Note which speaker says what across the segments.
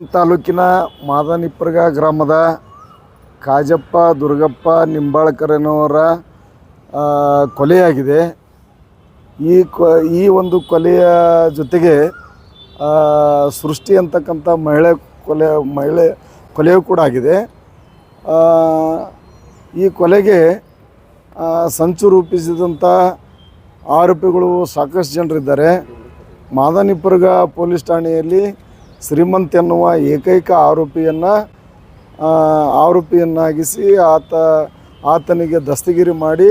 Speaker 1: ತಾಲೂಕಿನ ಮಾದನಿಪ್ಪರ್ಗ ಗ್ರಾಮದ ಕಾಜಪ್ಪ, ದುರ್ಗಪ್ಪ ನಿಂಬಾಳ್ಕರನವರ ಕೊಲೆಯಾಗಿದೆ. ಈ ಕೊ, ಈ ಒಂದು ಕೊಲೆಯ ಜೊತೆಗೆ ಸೃಷ್ಟಿ ಅಂತಕ್ಕಂಥ ಮಹಿಳೆ ಕೊಲೆ, ಮಹಿಳೆ ಕೊಲೆಯೂ ಕೂಡ ಆಗಿದೆ. ಈ ಕೊಲೆಗೆ ಸಂಚು ರೂಪಿಸಿದಂಥ ಆರೋಪಿಗಳು ಸಾಕಷ್ಟು ಜನರಿದ್ದಾರೆ. ಮಾದನಿಪ್ಪರ್ಗ ಪೊಲೀಸ್ ಠಾಣೆಯಲ್ಲಿ ಶ್ರೀಮಂತ್ ಎನ್ನುವ ಏಕೈಕ ಆರೋಪಿಯನ್ನು ಆರೋಪಿಯನ್ನಾಗಿಸಿ ಆತ, ಆತನಿಗೆ ದಸ್ತಗಿರಿ ಮಾಡಿ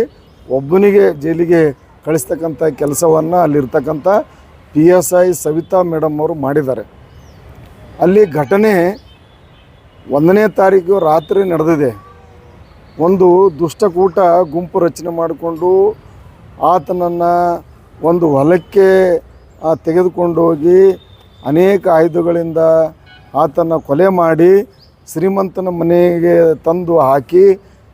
Speaker 1: ಒಬ್ಬನಿಗೆ ಜೈಲಿಗೆ ಕಳಿಸ್ತಕ್ಕಂಥ ಕೆಲಸವನ್ನು ಅಲ್ಲಿರ್ತಕ್ಕಂಥ P S I Savita madam ಅವರು ಮಾಡಿದ್ದಾರೆ. ಅಲ್ಲಿ ಘಟನೆ ಒಂದನೇ ತಾರೀಕು ರಾತ್ರಿ ನಡೆದಿದೆ. ಒಂದು ದುಷ್ಟಕೂಟ ಗುಂಪು ರಚನೆ ಮಾಡಿಕೊಂಡು ಆತನನ್ನು ಒಂದು ಹೊಲಕ್ಕೆ ತೆಗೆದುಕೊಂಡು ಹೋಗಿ ಅನೇಕ ಆಯುಧಗಳಿಂದ ಆತನ ಕೊಲೆ ಮಾಡಿ ಶ್ರೀಮಂತನ ಮನೆಗೆ ತಂದು ಹಾಕಿ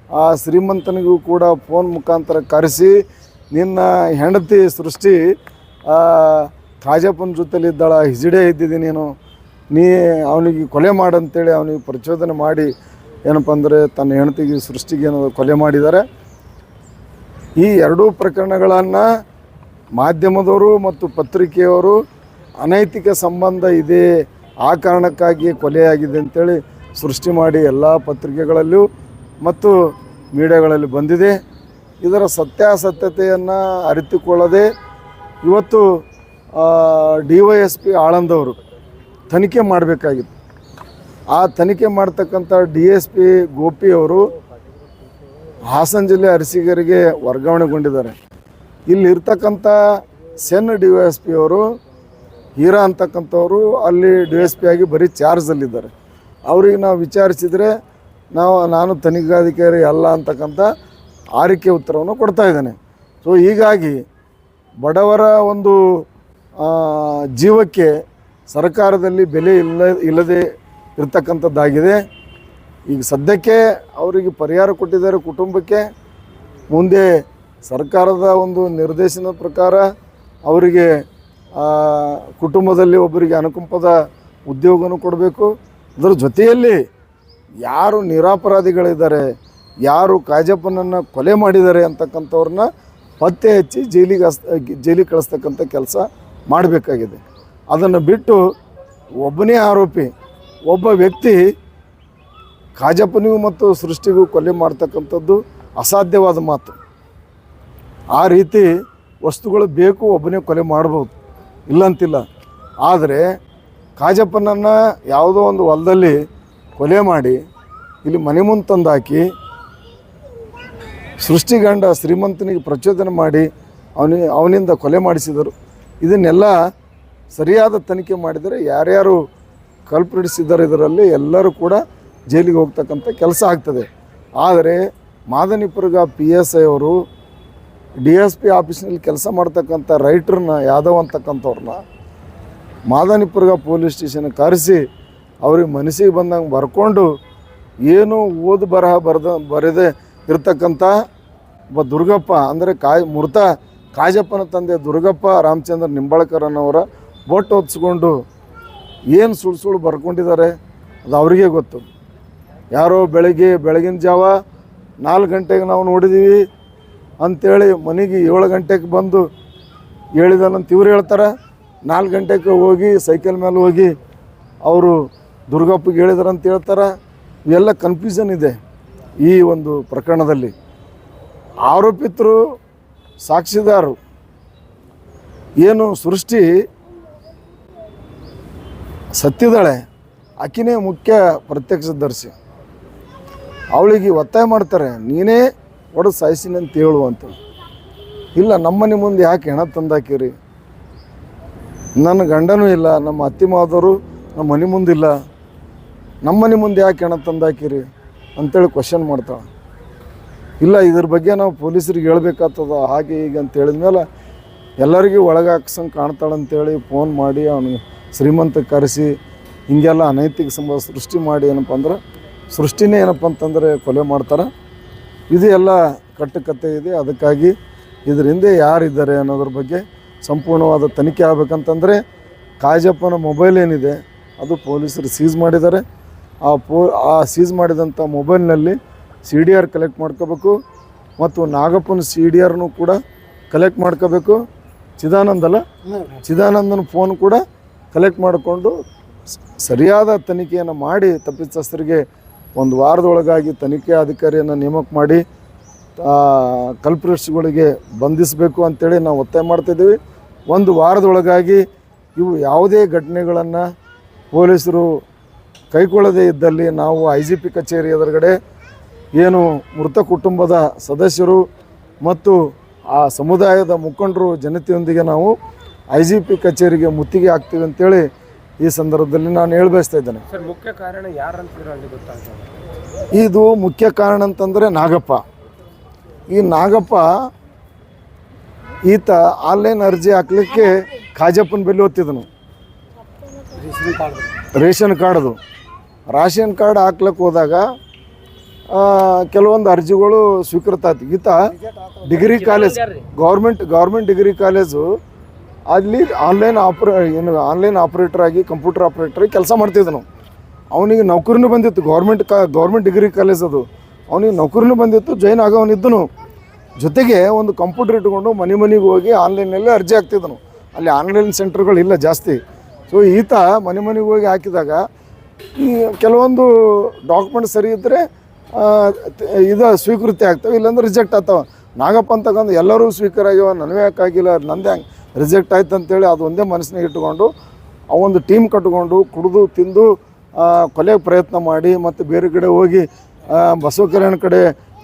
Speaker 1: ಆ ಶ್ರೀಮಂತನಿಗೂ ಕೂಡ ಫೋನ್ ಮುಖಾಂತರ ಕರೆಸಿ ನಿನ್ನ ಹೆಂಡತಿ ಸೃಷ್ಟಿ ಆ, ಕಾಜಪ್ಪನ ಜೊತೆಲಿದ್ದಾಳ ಹಿಜಡೆ ಇದ್ದಿದ್ದೀನಿ ನೀನು ನೀ ಅವನಿಗೆ ಕೊಲೆ ಮಾಡಂತೇಳಿ ಅವನಿಗೆ ಪ್ರಚೋದನೆ ಮಾಡಿ ಏನಪ್ಪ ಅಂದರೆ ತನ್ನ ಹೆಂಡತಿಗೆ ಸೃಷ್ಟಿಗೆ ಏನೋ ಕೊಲೆ ಮಾಡಿದ್ದಾರೆ. ಈ ಎರಡೂ ಪ್ರಕರಣಗಳನ್ನು ಮಾಧ್ಯಮದವರು ಮತ್ತು ಪತ್ರಿಕೆಯವರು ಅನೈತಿಕ ಸಂಬಂಧ ಇದೆ ಆ ಕಾರಣಕ್ಕಾಗಿ ಕೊಲೆಯಾಗಿದೆ ಅಂತೇಳಿ ಸೃಷ್ಟಿ ಮಾಡಿ ಎಲ್ಲ ಪತ್ರಿಕೆಗಳಲ್ಲೂ ಮತ್ತು ಮೀಡಿಯಾಗಳಲ್ಲಿ ಬಂದಿದೆ. ಇದರ ಸತ್ಯಾಸತ್ಯತೆಯನ್ನು ಅರಿತುಕೊಳ್ಳದೆ ಇವತ್ತು ಡಿ ವೈ ಎಸ್ ಪಿ ಆಳಂದವರು ತನಿಖೆ ಮಾಡಬೇಕಾಗಿತ್ತು. ಆ ತನಿಖೆ ಮಾಡ್ತಕ್ಕಂಥ ಡಿ ಎಸ್ ಪಿ ಗೋಪಿಯವರು ಹಾಸನ ಜಿಲ್ಲೆ ಅರಸಿಗರಿಗೆ ವರ್ಗಾವಣೆಗೊಂಡಿದ್ದಾರೆ. ಇಲ್ಲಿರ್ತಕ್ಕಂಥ CEN D Y S P ಅವರು ಹೀರಾ ಅಂತಕ್ಕಂಥವ್ರು ಅಲ್ಲಿ ಡಿ ಎಸ್ ಪಿ ಆಗಿ ಬರೀ ಚಾರ್ಜಲ್ಲಿದ್ದಾರೆ ಅವ್ರಿಗೆ ನಾವು ವಿಚಾರಿಸಿದರೆ ನಾವು, ನಾನು ತನಿಖಾಧಿಕಾರಿ ಅಲ್ಲ ಅಂತಕ್ಕಂಥ ಆರಿಕೆ ಉತ್ತರವನ್ನು ಕೊಡ್ತಾ ಇದ್ದೇನೆ. ಸೊ ಹೀಗಾಗಿ ಬಡವರ ಒಂದು ಜೀವಕ್ಕೆ ಸರ್ಕಾರದಲ್ಲಿ ಬೆಲೆ ಇಲ್ಲ, ಇಲ್ಲದೆ ಇರತಕ್ಕಂಥದ್ದಾಗಿದೆ. ಈಗ ಸದ್ಯಕ್ಕೆ ಅವರಿಗೆ ಪರಿಹಾರ ಕೊಟ್ಟಿದ್ದಾರೆ ಕುಟುಂಬಕ್ಕೆ. ಮುಂದೆ ಸರ್ಕಾರದ ಒಂದು ನಿರ್ದೇಶನದ ಪ್ರಕಾರ ಅವರಿಗೆ ಕುಟುಂಬದಲ್ಲಿ ಒಬ್ಬರಿಗೆ ಅನುಕಂಪದ ಉದ್ಯೋಗನೂ ಕೊಡಬೇಕು. ಅದರ ಜೊತೆಯಲ್ಲಿ ಯಾರು ನಿರಾಪರಾಧಿಗಳಿದ್ದಾರೆ, ಯಾರು ಕಾಜಪ್ಪನನ್ನು ಕೊಲೆ ಮಾಡಿದ್ದಾರೆ ಅಂತಕ್ಕಂಥವ್ರನ್ನ ಪತ್ತೆ ಹಚ್ಚಿ ಜೈಲಿಗೆ ಹಸ್, ಜೈಲಿಗೆ ಕಳಿಸ್ತಕ್ಕಂಥ ಕೆಲಸ ಮಾಡಬೇಕಾಗಿದೆ. ಅದನ್ನು ಬಿಟ್ಟು ಒಬ್ಬನೇ ಆರೋಪಿ, ಒಬ್ಬ ವ್ಯಕ್ತಿ ಕಾಜಪ್ಪನಿಗೂ ಮತ್ತು ಸೃಷ್ಟಿಗೂ ಕೊಲೆ ಮಾಡ್ತಕ್ಕಂಥದ್ದು ಅಸಾಧ್ಯವಾದ ಮಾತು. ಆ ರೀತಿ ವಸ್ತುಗಳು ಬೇಕು, ಒಬ್ಬನೇ ಕೊಲೆ ಮಾಡ್ಬೋದು. ಇಲ್ಲಂತಿಲ್ಲ. ಆದರೆ ಕಾಜಪ್ಪನನ್ನು ಯಾವುದೋ ಒಂದು ಹೊಲದಲ್ಲಿ ಕೊಲೆ ಮಾಡಿ ಇಲ್ಲಿ ಮನೆ ಮುಂದೆ ತಂದಾಕಿ ಸೃಷ್ಟಿಗಂಡ ಶ್ರೀಮಂತನಿಗೆ ಪ್ರಚೋದನೆ ಮಾಡಿ ಅವನಿ, ಅವನಿಂದ ಕೊಲೆ ಮಾಡಿಸಿದರು. ಇದನ್ನೆಲ್ಲ ಸರಿಯಾದ ತನಿಖೆ ಮಾಡಿದರೆ ಯಾರ್ಯಾರು ಕಲ್ಪಿಡಿಸಿದ್ದಾರೆ ಇದರಲ್ಲಿ ಎಲ್ಲರೂ ಕೂಡ ಜೈಲಿಗೆ ಹೋಗ್ತಕ್ಕಂಥ ಕೆಲಸ ಆಗ್ತದೆ. ಆದರೆ ಮಾದನಿಪುರ್ಗ ಪಿ ಎಸ್ ಐ ಅವರು ಡಿ ಎಸ್ ಪಿ ಆಫೀಸ್ನಲ್ಲಿ ಕೆಲಸ ಮಾಡ್ತಕ್ಕಂಥ ರೈಟ್ರನ್ನ, ಯಾದವ್ ಅಂತಕ್ಕಂಥವ್ರನ್ನ ಮಾದನಿಪುರ್ಗ ಪೊಲೀಸ್ ಸ್ಟೇಷನ್ ಕರೆಸಿ, ಅವ್ರಿಗೆ ಮನಸ್ಸಿಗೆ ಬಂದಂಗೆ ಬರ್ಕೊಂಡು ಏನು ಓದು ಬರಹ ಬರೆದ, ಬರೆದೇ ಇರ್ತಕ್ಕಂಥ ಒಬ್ಬ ದುರ್ಗಪ್ಪ, ಅಂದರೆ ಕಾಯ್, ಮೃತ ಕಾಜಪ್ಪನ ತಂದೆ ದುರ್ಗಪ್ಪ ರಾಮಚಂದ್ರ ನಿಂಬಾಳ್ಕರನವರ ಬೊಟ್ಟು ಹೊತ್ಸ್ಕೊಂಡು ಏನು ಸುಳ್ಳು ಸುಳ್ಳು ಬರ್ಕೊಂಡಿದ್ದಾರೆ ಅದು ಅವರಿಗೆ ಗೊತ್ತು. ಯಾರೋ ಬೆಳಗ್ಗೆ, ಬೆಳಗಿನ ಜಾವ ನಾಲ್ಕು ಗಂಟೆಗೆ ನಾವು ನೋಡಿದ್ದೀವಿ ಅಂಥೇಳಿ ಮನೆಗೆ ಏಳು ಗಂಟೆಗೆ ಬಂದು ಹೇಳಿದನಂತ ಇವ್ರು ಹೇಳ್ತಾರೆ, ನಾಲ್ಕು ಗಂಟೆಗೆ ಹೋಗಿ ಸೈಕಲ್ ಮೇಲೆ ಹೋಗಿ ಅವರು ದುರ್ಗಪ್ಪಗೆ ಹೇಳಿದಾರಂತ ಹೇಳ್ತಾರೆ. ಇವೆಲ್ಲ ಕನ್ಫ್ಯೂಷನ್ ಇದೆ ಈ ಒಂದು ಪ್ರಕರಣದಲ್ಲಿ. ಆರೋಪಿತರು, ಸಾಕ್ಷಿದಾರರು, ಏನು ಸೃಷ್ಟಿ ಸತ್ತಿದ್ದಾಳೆ ಆಕಿನೇ ಮುಖ್ಯ ಪ್ರತ್ಯಕ್ಷದರ್ಶಿ. ಅವಳಿಗೆ ಒತ್ತಾಯ ಮಾಡ್ತಾರೆ, ನೀನೇ ಒಡೆದು ಸಾಯಿಸಿನಿ ಅಂತ ಹೇಳು ಅಂತ ಇಲ್ಲ ನಮ್ಮನೆ ಮುಂದೆ ಯಾಕೆ ಹೆಣ ತಂದಾಕಿರಿ? ನನ್ನ ಗಂಡನೂ ಇಲ್ಲ, ನಮ್ಮ ಅತ್ತಿ ಮಾದವರು ನಮ್ಮ ಮನೆ ಮುಂದಿಲ್ಲ ನಮ್ಮ ಮನೆ ಮುಂದೆ ಯಾಕೆ ಹೆಣ ತಂದಾಕಿರಿ? ಅಂತೇಳಿ ಕ್ವಶನ್ ಮಾಡ್ತಾಳೆ. ಇಲ್ಲ, ಇದ್ರ ಬಗ್ಗೆ ನಾವು ಪೊಲೀಸರಿಗೆ ಹೇಳ್ಬೇಕಾಗ್ತದ, ಹಾಗೆ ಹೀಗೆ ಅಂತ ಹೇಳಿದ್ಮೇಲೆ ಎಲ್ಲರಿಗೂ ಒಳಗಾಕ್ಸಂಗೆ ಕಾಣ್ತಾಳಂತೇಳಿ ಫೋನ್ ಮಾಡಿ ಅವನು ಶ್ರೀಮಂತ ಕರೆಸಿ, ಹಿಂಗೆಲ್ಲ ಅನೈತಿಕ ಸಂಬಂಧ ಸೃಷ್ಟಿ ಮಾಡಿ ಏನಪ್ಪ ಅಂದ್ರೆ, ಸೃಷ್ಟಿನೇ ಏನಪ್ಪ ಅಂತಂದರೆ ಕೊಲೆ ಮಾಡ್ತಾರೆ. ಇದು ಎಲ್ಲ ಕಟ್ಟುಕತೆ ಇದೆ. ಅದಕ್ಕಾಗಿ ಇದರ ಹಿಂದೆ ಯಾರಿದ್ದಾರೆ ಅನ್ನೋದ್ರ ಬಗ್ಗೆ ಸಂಪೂರ್ಣವಾದ ತನಿಖೆ ಆಗಬೇಕಂತಂದರೆ ಕಾಜಪ್ಪನ ಮೊಬೈಲ್ ಏನಿದೆ, ಅದು ಪೊಲೀಸರು ಸೀಸ್ ಮಾಡಿದ್ದಾರೆ. ಆ ಪೋ, ಆ ಸೀಸ್ ಮಾಡಿದಂಥ ಮೊಬೈಲ್ನಲ್ಲಿ ಸಿ ಡಿ ಆರ್ ಕಲೆಕ್ಟ್ ಮಾಡ್ಕೋಬೇಕು ಮತ್ತು ನಾಗಪ್ಪನ ಸಿ ಡಿ ಆರ್ನು ಕೂಡ ಕಲೆಕ್ಟ್ ಮಾಡ್ಕೋಬೇಕು. ಚಿದಾನಂದ ಅಲ್ಲ ಚಿದಾನಂದನ ಫೋನ್ ಕೂಡ ಕಲೆಕ್ಟ್ ಮಾಡಿಕೊಂಡು ಸರಿಯಾದ ತನಿಖೆಯನ್ನು ಮಾಡಿ ತಪ್ಪಿತಸ್ಥರಿಗೆ ಒಂದು ವಾರದೊಳಗಾಗಿ ತನಿಖೆ ಅಧಿಕಾರಿಯನ್ನು ನೇಮಕ ಮಾಡಿ ಕಲ್ಪ್ರಿಟ್ಸ್ಗಳಿಗೆ ಬಂಧಿಸಬೇಕು ಅಂತೇಳಿ ನಾವು ಒತ್ತಾಯ ಮಾಡ್ತಿದ್ದೀವಿ ಒಂದು ವಾರದೊಳಗಾಗಿ ಇವು ಯಾವುದೇ ಘಟನೆಗಳನ್ನು ಪೊಲೀಸರು ಕೈಗೊಳ್ಳದೇ ಇದ್ದಲ್ಲಿ ನಾವು ಐ ಜಿ ಪಿ ಕಚೇರಿ ಎದುರುಗಡೆ ಏನು ಮೃತ ಕುಟುಂಬದ ಸದಸ್ಯರು ಮತ್ತು ಆ ಸಮುದಾಯದ ಮುಖಂಡರು, ಜನತೆಯೊಂದಿಗೆ ನಾವು ಐ ಜಿ ಪಿ ಕಚೇರಿಗೆ ಮುತ್ತಿಗೆ ಹಾಕ್ತೀವಿ ಅಂತೇಳಿ ಈ ಸಂದರ್ಭದಲ್ಲಿ ನಾನು ಹೇಳಿ ಬಯಸ್ತಾ ಇದ್ದೇನೆ.
Speaker 2: ಸರ್ ಮುಖ್ಯ ಕಾರಣ ಯಾರು ಅಂತಿದ್ರು ಅಲ್ಲಿ ಗೊತ್ತಾಗ್ತದೆ
Speaker 1: ಇದು ಮುಖ್ಯ ಕಾರಣ ಅಂತಂದರೆ ನಾಗಪ್ಪ. ಈ ನಾಗಪ್ಪ ಈತ ಆನ್ಲೈನ್ ಅರ್ಜಿ ಹಾಕ್ಲಿಕ್ಕೆ ಖಾಜಪ್ಪನ ಬೆಲೆ ಓದ್ತಿದ್ದನು ರೇಷನ್ ಕಾರ್ಡ್ದು. ರೇಷನ್ ಕಾರ್ಡ್ ಹಾಕ್ಲಿಕ್ಕೆ ಹೋದಾಗ ಕೆಲವೊಂದು ಅರ್ಜಿಗಳು ಸ್ವೀಕೃತ ಆಯ್ತು. ಈತ degree college government government degree college ಅಲ್ಲಿ ಆನ್ಲೈನ್ ಆಪ್ರ ಏನು ಆನ್ಲೈನ್ ಆಪ್ರೇಟರ್ ಆಗಿ ಕಂಪ್ಯೂಟರ್ ಆಪ್ರೇಟರ್ ಆಗಿ ಕೆಲಸ ಮಾಡ್ತಿದ್ದನು ಅವನಿಗೆ ನೌಕರಿನೂ ಬಂದಿತ್ತು ಗೌರ್ಮೆಂಟ್ ಕಾ ಗೌರ್ಮೆಂಟ್ ಡಿಗ್ರಿ ಕಾಲೇಜ್ ಅದು. ಅವನಿಗೆ ನೌಕರಿನೂ ಬಂದಿತ್ತು ಜಾಯ್ನ್ ಆಗೋವನಿದ್ದನು. ಜೊತೆಗೆ ಒಂದು ಕಂಪ್ಯೂಟರ್ ಇಟ್ಕೊಂಡು ಮನೆ ಮನೆಗೆ ಹೋಗಿ ಆನ್ಲೈನಲ್ಲಿ ಅರ್ಜಿ ಹಾಕ್ತಿದ್ದನು. ಅಲ್ಲಿ ಆನ್ಲೈನ್ ಸೆಂಟರ್ಗಳು ಇಲ್ಲ ಜಾಸ್ತಿ. ಸೊ ಈತ ಮನೆ ಮನೆಗೆ ಹೋಗಿ ಹಾಕಿದಾಗ ಕೆಲವೊಂದು ಡಾಕ್ಯುಮೆಂಟ್ ಸರಿ ಇದ್ದರೆ ಇದು ಸ್ವೀಕೃತಿ ಆಗ್ತವೆ, ಇಲ್ಲಾಂದ್ರೆ ರಿಜೆಕ್ಟ್ ಆಗ್ತಾವೆ. ನಾಗಪ್ಪ ಅಂತಕ್ಕಂಥ ಎಲ್ಲರೂ ಸ್ವೀಕಾರ ಆಗ್ಯಾವ ನನಗೆ ಯಾಕಾಗಿಲ್ಲ ನಂದೇ ಹಂಗೆ. ರಿಜೆಕ್ಟ್ ಆಯ್ತು ಅಂತೇಳಿ ಅದು ಒಂದೇ ಮನಸ್ಸಿನಾಗ ಇಟ್ಕೊಂಡು ಆ ಒಂದು ಟೀಮ್ ಕಟ್ಟಿಕೊಂಡು ಕುಡಿದು ತಿಂದು ಕೊಲೆ ಕೊಲೆಗೆ ಪ್ರಯತ್ನ ಮಾಡಿ ಮತ್ತು ಬೇರೆ ಕಡೆ ಹೋಗಿ ಬಸವಕಲ್ಯಾಣ ಬಸವ ಕಲ್ಯಾಣ ಕಡೆ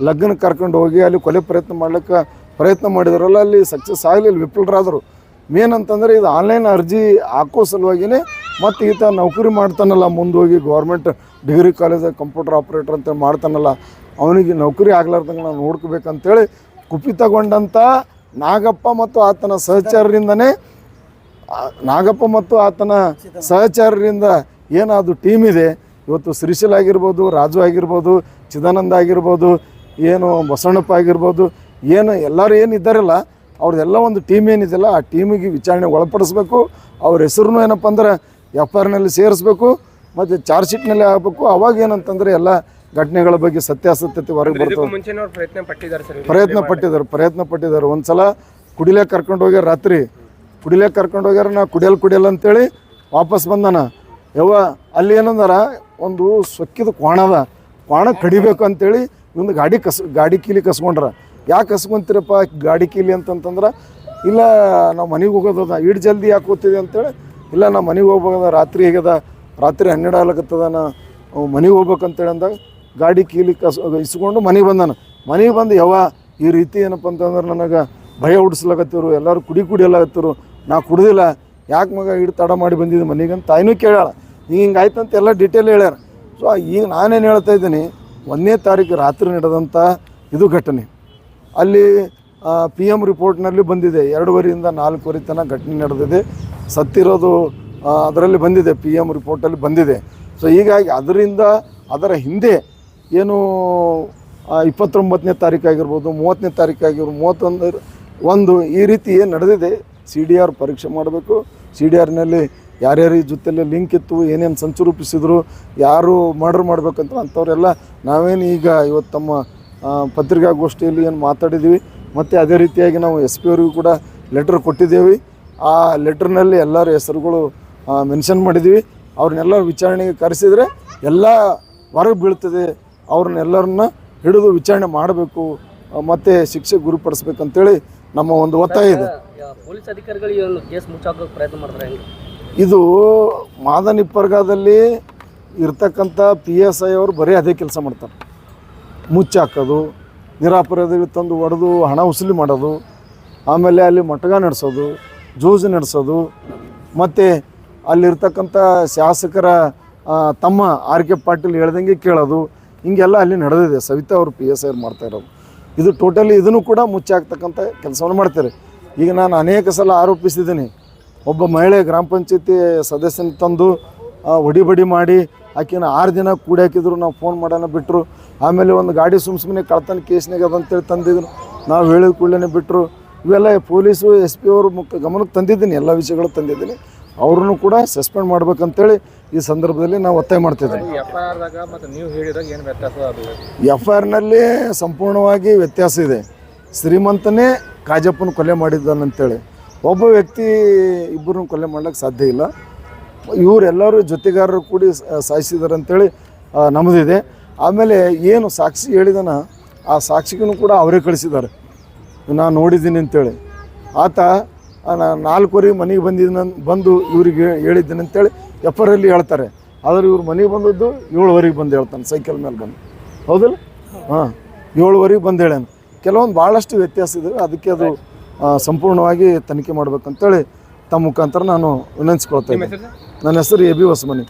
Speaker 1: ಲಗ್ನ ಕರ್ಕೊಂಡು ಹೋಗಿ ಅಲ್ಲಿ ಕೊಲೆ ಪ್ರಯತ್ನ ಮಾಡ್ಲಿಕ್ಕೆ ಪ್ರಯತ್ನ ಮಾಡಿದ್ರಲ್ಲ, ಅಲ್ಲಿ ಸಕ್ಸಸ್ ಆಗಲಿಲ್ಲ, ವಿಫಲರಾದರು. ಮೇನ್ ಅಂತಂದರೆ ಇದು ಆನ್ಲೈನ್ ಅರ್ಜಿ ಹಾಕೋ ಸಲುವಾಗಿಯೇ ಮತ್ತು ಈತ ನೌಕರಿ ಮಾಡ್ತಾನಲ್ಲ ಮುಂದೆ ಹೋಗಿ ಗೌರ್ಮೆಂಟ್ ಡಿಗ್ರಿ ಕಾಲೇಜಾಗ ಕಂಪ್ಯೂಟರ್ ಆಪ್ರೇಟರ್ ಅಂತ ಮಾಡ್ತಾನಲ್ಲ, ಅವನಿಗೆ ನೌಕರಿ ಆಗ್ಲಾರ್ದಂಗೆ ನಾವು ನೋಡ್ಕೋಬೇಕಂತೇಳಿ ಕುಪಿತಗೊಂಡಂಥ ನಾಗಪ್ಪ ಮತ್ತು ಆತನ ಸಹಚರರಿಂದನೇ ನಾಗಪ್ಪ ಮತ್ತು ಆತನ ಸಹಚರರಿಂದ ಏನಾದರೂ ಟೀಮ್ ಇದೆ, ಇವತ್ತು ಶ್ರೀಶೈಲ್ ಆಗಿರ್ಬೋದು, ರಾಜು ಆಗಿರ್ಬೋದು, ಚಿದಾನಂದ ಆಗಿರ್ಬೋದು, ಏನು ಬಸವಣ್ಣಪ್ಪ ಆಗಿರ್ಬೋದು, ಏನು ಎಲ್ಲರೂ ಏನು ಇದ್ದಾರಲ್ಲ, ಅವ್ರದ್ದೆಲ್ಲ ಒಂದು ಟೀಮ್ ಏನಿದೆಯಲ್ಲ, ಆ ಟೀಮಿಗೆ ವಿಚಾರಣೆ ಒಳಪಡಿಸ್ಬೇಕು. ಅವ್ರ ಹೆಸರು ಏನಪ್ಪ ಅಂದ್ರೆ ಎಫ್ ಆರ್ನಲ್ಲಿ ಸೇರಿಸ್ಬೇಕು, ಮತ್ತು ಚಾರ್ಜ್ ಶೀಟ್ನಲ್ಲಿ ಆಗಬೇಕು ಅವಾಗ ಏನಂತಂದರೆ ಎಲ್ಲ ಘಟನೆಗಳ ಬಗ್ಗೆ ಸತ್ಯಾಸತ್ಯತೆ ಹೊರಗೆ ಬರ್ತದೆ.
Speaker 2: ಪ್ರಯತ್ನ ಪಟ್ಟಿದ್ದಾರೆ
Speaker 1: ಪ್ರಯತ್ನ ಪಟ್ಟಿದ್ದಾರೆ ಒಂದ್ಸಲ ಕುಡಿಲೆ ಒಂದು ಸಲ ಕುಡಿಲೇ ಕರ್ಕೊಂಡು ಹೋಗ್ಯಾರ ರಾತ್ರಿ. ಕುಡಿಲೇ ಕರ್ಕೊಂಡು ಹೋಗ್ಯಾರ ನಾ ಕುಡಿಯಲ್ ಕುಡಿಯಲ್ಲ ಅಂತೇಳಿ ವಾಪಸ್ ಬಂದಾನ. ಯವ್ವ ಅಲ್ಲಿ ಏನಂದಾರ ಒಂದು ಸೊಕ್ಕಿದ ಕ್ವಾಣ ಅದ. ಕ್ವಾಣ ಕಡಿಬೇಕು ಅಂತೇಳಿ ಒಂದು ಗಾಡಿ ಕಸ್ ಗಾಡಿ ಕೀಲಿ ಕಸ್ಕೊಂಡ್ರ. ಯಾಕೆ ಕಸ್ಕೊಂತೀರಪ್ಪ ಗಾಡಿ ಕೀಲಿ ಅಂತಂತಂದ್ರೆ ಇಲ್ಲ ನಾವು ಮನೆಗೆ ಹೋಗೋದದ ಇಡ್ ಜಲ್ದಿ ಯಾಕೆ ಹೋಗ್ತಿದೆ ಅಂತೇಳಿ ಇಲ್ಲ ನಾವು ಮನೆಗೆ ಹೋಗ್ಬೋದ ರಾತ್ರಿ ಹೇಗದ ರಾತ್ರಿ ಹನ್ನೆರಡು ಆಗ್ಲಕತ್ತದ ನಾ ಮನೆಗೆ ಹೋಗ್ಬೇಕಂತೇಳಿ ಅಂದಾಗ ಗಾಡಿ ಕೀಲಿ ಕಸ್ ಇಸ್ಕೊಂಡು ಮನೆಗೆ ಬಂದಾನ. ಮನೆಗೆ ಬಂದು ಯಾವ ಈ ರೀತಿ ಏನಪ್ಪ ಅಂತಂದ್ರೆ ನನಗೆ ಭಯ ಹುಡ್ಸ್ಲಾಕತ್ತಿರು ಎಲ್ಲರೂ ಕುಡಿ ಕುಡಿಯಲಾಗತ್ತಿರು ನಾ ಕುಡ್ದಿಲ್ಲ. ಯಾಕೆ ಮಗ ಇಡ್ ತಡ ಮಾಡಿ ಬಂದಿದ್ದು ಮನೆಗೆ ಅಂತ ತಾಯಿನೂ ಕೇಳ್ಯಾಳ. ಹಿಂಗೆ ಹಿಂಗೆ ಆಯ್ತು ಅಂತ ಎಲ್ಲ ಡಿಟೇಲ್ ಹೇಳ್ಯಾರ. ಸೊ ಈಗ ನಾನೇನು ಹೇಳ್ತಾ ಇದ್ದೀನಿ, ಒಂದನೇ ತಾರೀಕು ರಾತ್ರಿ ನಡೆದಂಥ ಇದು ಘಟನೆ. ಅಲ್ಲಿ ಪಿ ಎಂ ರಿಪೋರ್ಟ್ನಲ್ಲಿ ಬಂದಿದೆ. ಎರಡೂವರೆಯಿಂದ ನಾಲ್ಕುವರೆ ತನಕ ಘಟನೆ ನಡೆದಿದೆ. ಸತ್ತಿರೋದು ಅದರಲ್ಲಿ ಬಂದಿದೆ. ಪಿ ಎಂ ರಿಪೋರ್ಟಲ್ಲಿ ಬಂದಿದೆ. ಸೊ ಹೀಗಾಗಿ ಅದರಿಂದ, ಅದರ ಹಿಂದೆ ಏನು ಇಪ್ಪತ್ತೊಂಬತ್ತನೇ ತಾರೀಕಾಗಿರ್ಬೋದು ಮೂವತ್ತನೇ ತಾರೀಕಾಗಿರ್ಬೋದು ಮೂವತ್ತೊಂದು, ಒಂದು ಈ ರೀತಿ ಏನು ನಡೆದಿದೆ, ಸಿ ಡಿ ಆರ್ ಪರೀಕ್ಷೆ ಮಾಡಬೇಕು. ಸಿ ಡಿ ಆರ್ನಲ್ಲಿ ಯಾರ್ಯಾರ ಜೊತೆಯಲ್ಲಿ ಲಿಂಕ್ ಇತ್ತು, ಏನೇನು ಸಂಚು ರೂಪಿಸಿದ್ರು, ಯಾರು ಮರ್ಡರ್ ಮಾಡಬೇಕಂತ ಅಂಥವರೆಲ್ಲ ನಾವೇನು ಈಗ ಇವತ್ತು ತಮ್ಮ ಪತ್ರಿಕಾಗೋಷ್ಠಿಯಲ್ಲಿ ಏನು ಮಾತಾಡಿದ್ದೀವಿ ಮತ್ತು ಅದೇ ರೀತಿಯಾಗಿ ನಾವು ಎಸ್ ಪಿ ಅವರಿಗೂ ಕೂಡ ಲೆಟ್ರ್ ಕೊಟ್ಟಿದ್ದೇವೆ. ಆ ಲೆಟ್ರ್ನಲ್ಲಿ ಎಲ್ಲರ ಹೆಸರುಗಳು ಮೆನ್ಷನ್ ಮಾಡಿದ್ದೀವಿ ಅವ್ರನ್ನೆಲ್ಲ ವಿಚಾರಣೆಗೆ ಕರೆಸಿದರೆ ಎಲ್ಲ ಹೊರಗೆ ಬೀಳ್ತದೆ. ಅವ್ರನ್ನೆಲ್ಲರನ್ನ ಹಿಡಿದು ವಿಚಾರಣೆ ಮಾಡಬೇಕು ಮತ್ತೆ ಶಿಕ್ಷೆ ಗುರಿಪಡಿಸ್ಬೇಕಂತೇಳಿ ನಮ್ಮ ಒಂದು ಒತ್ತಾಯ ಇದೆ.
Speaker 3: ಪೊಲೀಸ್ ಅಧಿಕಾರಿಗಳು ಕೇಸ್ ಮುಚ್ಚಾಕೋಕೆ ಪ್ರಯತ್ನ
Speaker 1: ಇದು ಮಾದನಿಪ್ಪರ್ಗದಲ್ಲಿ ಇರ್ತಕ್ಕಂಥ ಪಿ ಎಸ್ ಐ ಅವರು ಬರೀ ಅದೇ ಕೆಲಸ ಮಾಡ್ತಾರೆ. ಮುಚ್ಚಾಕೋದು ನಿರಾಪರಾಧಿಗಳು ತಂದು ಒಡೆದು ಹಣ ವಸೂಲಿ ಮಾಡೋದು ಆಮೇಲೆ ಅಲ್ಲಿ ಮಟಗ ನಡೆಸೋದು ಜೂಜು ನಡೆಸೋದು ಮತ್ತು ಅಲ್ಲಿರ್ತಕ್ಕಂಥ ಶಾಸಕರ ತಮ್ಮ ಆರ್ ಕೆ ಪಾಟೀಲ್ ಹೇಳ್ದಂಗೆ ಕೇಳೋದು ಹಿಂಗೆಲ್ಲ ಅಲ್ಲಿ ನಡೆದಿದೆ. ಸವಿತಾ ಅವರು ಪಿ ಎಸ್ ಐ ಮಾಡ್ತಾ ಇರೋದು. ಇದು ಟೋಟಲಿ ಇದನ್ನು ಕೂಡ ಮುಚ್ಚಾಕ್ತಕ್ಕಂಥ ಕೆಲಸವನ್ನು ಮಾಡ್ತಾರೆ. ಈಗ ನಾನು ಅನೇಕ ಸಲ ಆರೋಪಿಸಿದ್ದೀನಿ. ಒಬ್ಬ ಮಹಿಳೆ ಗ್ರಾಮ ಪಂಚಾಯತಿ ಸದಸ್ಯನ ತಂದು ಹೊಡಿ ಬಡಿ ಮಾಡಿ, ಆಕಿನ ಆರು ದಿನ ಕೂಡಿ ಹಾಕಿದ್ರು, ನಾವು ಫೋನ್ ಮಾಡೋಣ ಬಿಟ್ಟರು ಆಮೇಲೆ ಒಂದು ಗಾಡಿ ಸುಮ್ ಸುಮ್ಮನೆ ಕಳ್ತನ ಕೇಸ್ನಾಗ ಅದಂತೇಳಿ ತಂದಿದ್ರು. ನಾವು ಹೇಳಿದ ಕೂಡಲೇ ಬಿಟ್ಟರು ಇವೆಲ್ಲ ಪೊಲೀಸು, ಎಸ್ ಪಿ ಅವರು ಮುಖ್ಯ ಗಮನಕ್ಕೆ ತಂದಿದ್ದೀನಿ. ಎಲ್ಲ ವಿಷಯಗಳು ತಂದಿದ್ದೀನಿ. ಅವ್ರನ್ನು ಕೂಡ ಸಸ್ಪೆಂಡ್ ಮಾಡ್ಬೇಕಂತೇಳಿ ಈ ಸಂದರ್ಭದಲ್ಲಿ ನಾವು ಒತ್ತಾಯ ಮಾಡ್ತಿದ್ದೇವೆ.
Speaker 2: ಎಫ್ ಐ
Speaker 1: ಆರ್ನಲ್ಲಿ ಸಂಪೂರ್ಣವಾಗಿ ವ್ಯತ್ಯಾಸ ಇದೆ. ಶ್ರೀಮಂತನೇ ಕಾಜಪ್ಪನ ಕೊಲೆ ಮಾಡಿದ್ದಾನಂತೇಳಿ. ಒಬ್ಬ ವ್ಯಕ್ತಿ ಇಬ್ಬರನ್ನು ಕೊಲೆ ಮಾಡ್ಲಿಕ್ಕೆ ಸಾಧ್ಯ ಇಲ್ಲ. ಇವರೆಲ್ಲರೂ ಜೊತೆಗಾರರು ಕೂಡಿ ಸಾಯಿಸಿದ್ದಾರೆ ಅಂತೇಳಿ ನಮ್ಮದಿದೆ ಆಮೇಲೆ ಏನು ಸಾಕ್ಷಿ ಹೇಳಿದನ ಆ ಸಾಕ್ಷಿಗೂ ಕೂಡ ಅವರೇ ಕಳಿಸಿದ್ದಾರೆ. ನಾನು ನೋಡಿದ್ದೀನಿ ಅಂತೇಳಿ. ಆತ ನಾಲ್ಕುವರೆಗೆ ಮನೆಗೆ ಬಂದಿದ್ದ ಬಂದು ಇವರಿಗೆ ಹೇಳಿದ್ದೀನಿ ಅಂತೇಳಿ ಎಫರಲ್ಲಿ ಹೇಳ್ತಾರೆ. ಆದರೆ ಇವ್ರು ಮನೆಗೆ ಬಂದದ್ದು ಏಳುವರೆಗೆ ಬಂದು ಹೇಳ್ತಾನೆ ಸೈಕಲ್ ಮೇಲೆ ಬಂದು. ಹೌದಲ್ಲ? ಹಾಂ ಏಳುವರೆಗೆ ಬಂದು ಹೇಳ್ಯಾನ ಕೆಲವೊಂದು ಭಾಳಷ್ಟು ವ್ಯತ್ಯಾಸ ಇದೆ ಅದಕ್ಕೆ ಅದು ಸಂಪೂರ್ಣವಾಗಿ ತನಿಖೆ ಮಾಡ್ಬೇಕಂತೇಳಿ ತಮ್ಮ ಮುಖಾಂತರ ನಾನು ವಿನಂತಿಸ್ಕೊಳ್ತಾ ಇದ್ದೀನಿ. ನನ್ನ ಹೆಸರು ಎ ಬಿ ಹೊಸಮನಿ.